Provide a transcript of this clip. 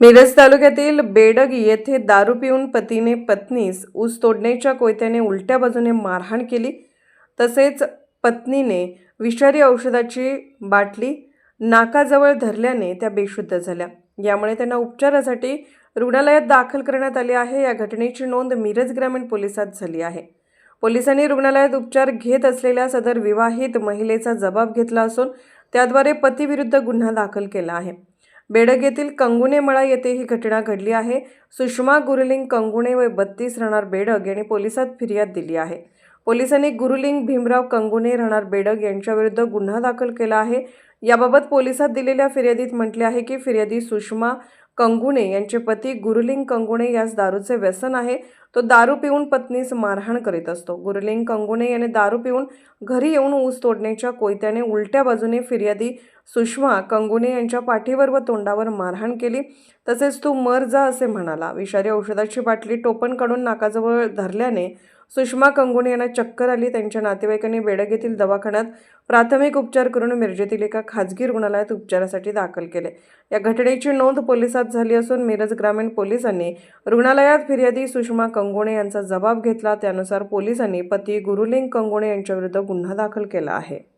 मिरज तालुक्यातील बेडग येथे दारू पिऊन पतीने पत्नीस ऊस तोडण्याच्या कोयत्याने उलट्या बाजूने मारहाण केली. तसेच पत्नीने विषारी औषधाची बाटली नाकाजवळ धरल्याने त्या बेशुद्ध झाल्या. यामुळे त्यांना उपचारासाठी रुग्णालयात दाखल करण्यात आले आहे. या घटनेची नोंद मिरज ग्रामीण पोलिसात झाली आहे. पोलिसांनी रुग्णालयात उपचार घेत असलेल्या सदर विवाहित महिलेचा जबाब घेतला असून त्याद्वारे पतीविरुद्ध गुन्हा दाखल केला आहे. बेडग येथील कंगुनेमळा येथे ही घटना घडली आहे. सुषमा गुरुलिंग कंगुणे व बत्तीस राहणार बेडग यांनी पोलिसात फिर्याद दिली आहे. पोलिसांनी गुरुलिंग भीमराव कंगुणे राहणार बेडग यांच्याविरुद्ध गुन्हा दाखल केला आहे. याबाबत पोलिसात दिलेल्या फिर्यादीत म्हटले आहे की फिर्यादी सुषमा कंगुणे यांचे पती गुरुलिंग कंगुणे यास दारूचे व्यसन आहे. तो दारू पिऊन पत्नीस मारहाण करीत असतो. गुरुलिंग कंगुणे याने दारू पिऊन घरी येऊन ऊस तोडण्याच्या कोयत्याने उलट्या बाजूने फिर्यादी सुषमा कंगुणे यांच्या पाठीवर व तोंडावर मारहाण केली. तसेच तू मर जा असे म्हणाला. विषारी औषधाची बाटली टोपण काढून नाकाजवळ धरल्याने सुषमा कंगुणे यांना चक्कर आली. त्यांच्या नातेवाईकांनी बेडग येथील दवाखान्यात प्राथमिक उपचार करून मिरजेतील एका खाजगी रुग्णालयात उपचारासाठी दाखल केले. या घटनेची नोंद पोलिसात झाली असून मिरज ग्रामीण पोलिसांनी रुग्णालयात फिर्यादी सुषमा कंगुणे यांचा जबाब घेतला. त्यानुसार पोलिसांनी पती गुरुलिंग कंगुणे यांच्याविरुद्ध गुन्हा दाखल केला आहे.